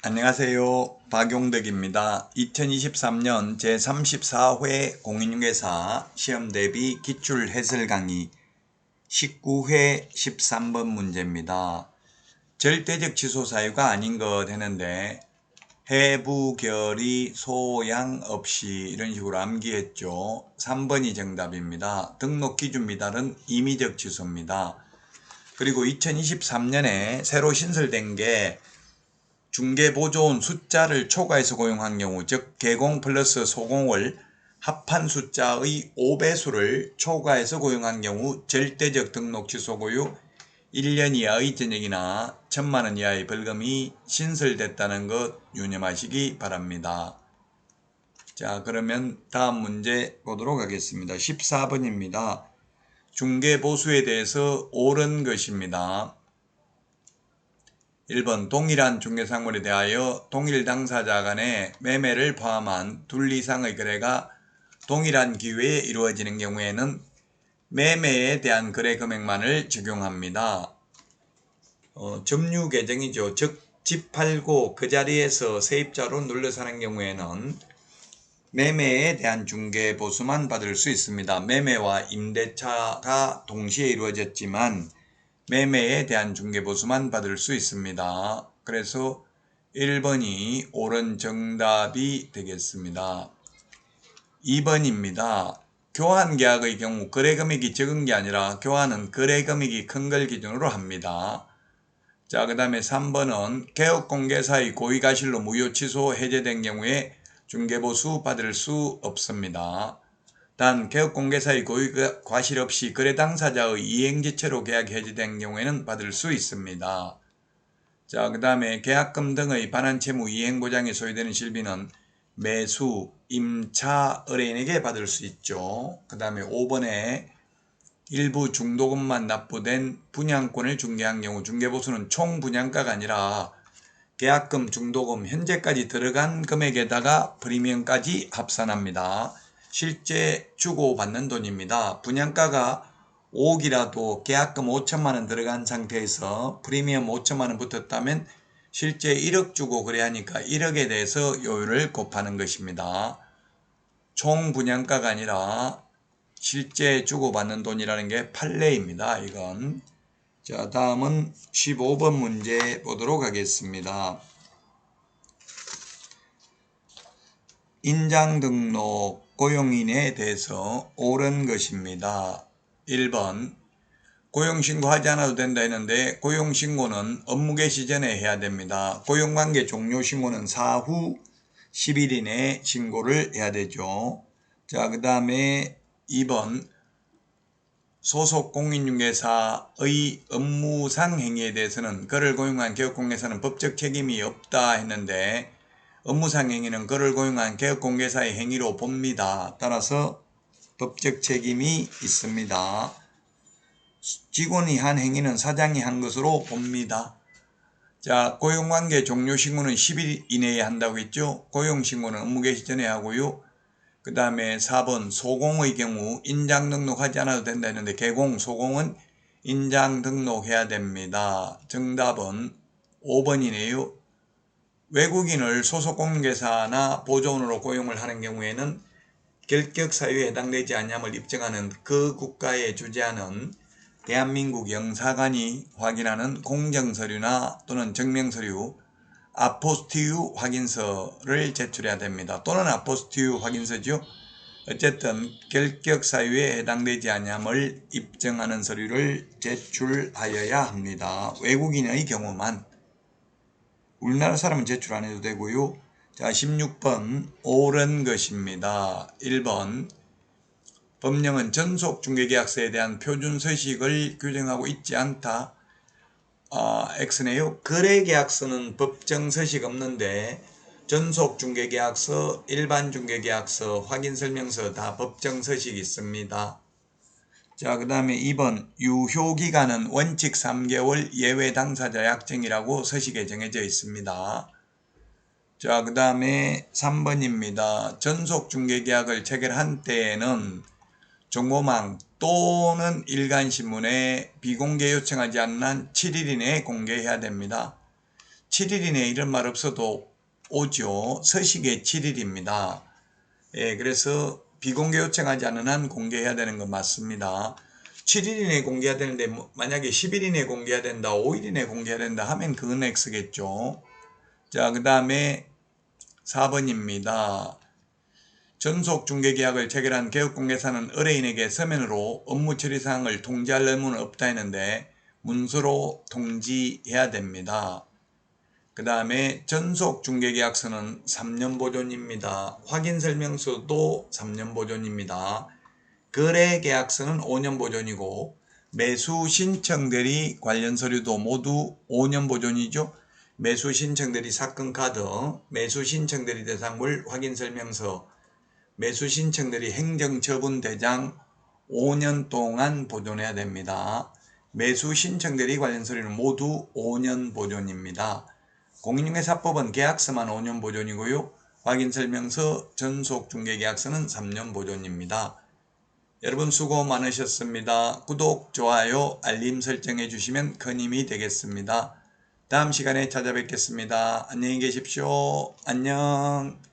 안녕하세요. 박용덕입니다. 2023년 제34회 공인중개사 시험 대비 기출 해설 강의 19회 13번 문제입니다. 절대적 취소 사유가 아닌 것 했는데 해부결의 소양 없이 이런 식으로 암기했죠. 3번이 정답입니다. 등록 기준 미달은 임의적 취소입니다. 그리고 2023년에 새로 신설된 게 중개보조원 숫자를 초과해서 고용한 경우 즉 개공 플러스 소공을 합한 숫자의 5배수를 초과해서 고용한 경우 절대적 등록 취소고요 1년 이하의 전역이나 천만원 이하의 벌금이 신설됐다는 것 유념하시기 바랍니다. 자 그러면 다음 문제 보도록 하겠습니다. 14번입니다. 중개보수에 대해서 옳은 것입니다. 1번 동일한 중개상물에 대하여 동일 당사자 간의 매매를 포함한 둘 이상의 거래가 동일한 기회에 이루어지는 경우에는 매매에 대한 거래 금액만을 적용합니다. 어, 점유 계정이죠. 즉, 집 팔고 그 자리에서 세입자로 눌러 사는 경우에는 매매에 대한 중개 보수만 받을 수 있습니다. 매매와 임대차가 동시에 이루어졌지만 매매에 대한 중개보수만 받을 수 있습니다. 그래서 1번이 옳은 정답이 되겠습니다. 2번입니다. 교환 계약의 경우 거래 금액이 적은 게 아니라 교환은 거래 금액이 큰 걸 기준으로 합니다. 자, 그 다음에 3번은 개업공개사의 고의가실로 무효 취소 해제된 경우에 중개보수 받을 수 없습니다. 단 개업공개사의 고의 과실 없이 거래 당사자의 이행지체로 계약 해지된 경우에는 받을 수 있습니다. 자, 그 다음에 계약금 등의 반환 채무 이행 보장에 소요되는 실비는 매수, 임차, 의뢰인에게 받을 수 있죠. 그 다음에 5번에 일부 중도금만 납부된 분양권을 중개한 경우 중개보수는 총 분양가가 아니라 계약금, 중도금, 현재까지 들어간 금액에다가 프리미엄까지 합산합니다. 실제 주고받는 돈입니다. 분양가가 5억이라도 계약금 5천만 원 들어간 상태에서 프리미엄 5천만 원 붙었다면 실제 1억 주고 거래하니까 1억에 대해서 요율을 곱하는 것입니다. 총 분양가가 아니라 실제 주고받는 돈이라는 게 판례입니다. 이건. 자, 다음은 15번 문제 보도록 하겠습니다. 인장 등록 고용인에 대해서 옳은 것입니다. 1번 고용신고 하지 않아도 된다 했는데 고용신고는 업무 개시 전에 해야 됩니다. 고용관계 종료 신고는 사후 10일 이내에 신고를 해야 되죠. 자, 그 다음에 2번 소속 공인중개사의 업무상 행위에 대해서는 그를 고용한 개업공개사는 법적 책임이 없다 했는데 업무상 행위는 그를 고용한 개업공개사의 행위로 봅니다. 따라서 법적 책임이 있습니다. 직원이 한 행위는 사장이 한 것으로 봅니다. 자, 고용관계 종료 신고는 10일 이내에 한다고 했죠. 고용 신고는 업무 개시 전에 하고요. 그 다음에 4번 소공의 경우 인장 등록하지 않아도 된다 했는데 개공, 소공은 인장 등록해야 됩니다. 정답은 5번이네요. 외국인을 소속 공개사나 보조원으로 고용을 하는 경우에는 결격 사유에 해당되지 않냐을 입증하는 그 국가에 주재하는 대한민국 영사관이 확인하는 공정서류나 또는 증명서류 아포스티유 확인서를 제출해야 됩니다. 또는 아포스티유 확인서죠. 어쨌든 결격 사유에 해당되지 않냐을 입증하는 서류를 제출하여야 합니다. 외국인의 경우만 우리나라 사람은 제출 안 해도 되고요. 자, 16번 옳은 것입니다. 1번 법령은 전속 중개계약서에 대한 표준 서식을 규정하고 있지 않다. 아, X네요. 거래계약서는 법정 서식 없는데 전속 중개계약서, 일반 중개계약서, 확인 설명서 다 법정 서식이 있습니다. 자, 그 다음에 2번 유효기간은 원칙 3개월 예외 당사자 약정이라고 서식에 정해져 있습니다. 자, 그 다음에 3번입니다. 전속 중개계약을 체결한 때에는 정보망 또는 일간신문에 비공개 요청하지 않는 한 7일 이내에 공개해야 됩니다. 7일이네 이런 말 없어도 오죠. 서식의 7일입니다. 예, 그래서 비공개 요청하지 않은 한 공개해야 되는 건 맞습니다. 7일 이내에 공개해야 되는데 뭐 만약에 10일 이내에 공개해야 된다, 5일 이내에 공개해야 된다 하면 그건 X겠죠. 자, 그 다음에 4번입니다. 전속 중개계약을 체결한 개업공개사는 의뢰인에게 서면으로 업무 처리 사항을 통지할 의무는 없다 했는데 문서로 통지해야 됩니다. 그 다음에 전속 중개계약서는 3년 보존입니다. 확인 설명서도 3년 보존입니다. 거래 계약서는 5년 보존이고 매수 신청 대리 관련 서류도 모두 5년 보존이죠. 매수 신청 대리 사건 카드, 매수 신청 대리 대상물 확인 설명서, 매수 신청 대리 행정 처분 대장 5년 동안 보존해야 됩니다. 매수 신청 대리 관련 서류는 모두 5년 보존입니다. 공인중개사법은 계약서만 5년 보존이고요. 확인 설명서, 전속 중개계약서는 3년 보존입니다. 여러분 수고 많으셨습니다. 구독, 좋아요, 알림 설정해 주시면 큰 힘이 되겠습니다. 다음 시간에 찾아뵙겠습니다. 안녕히 계십시오. 안녕.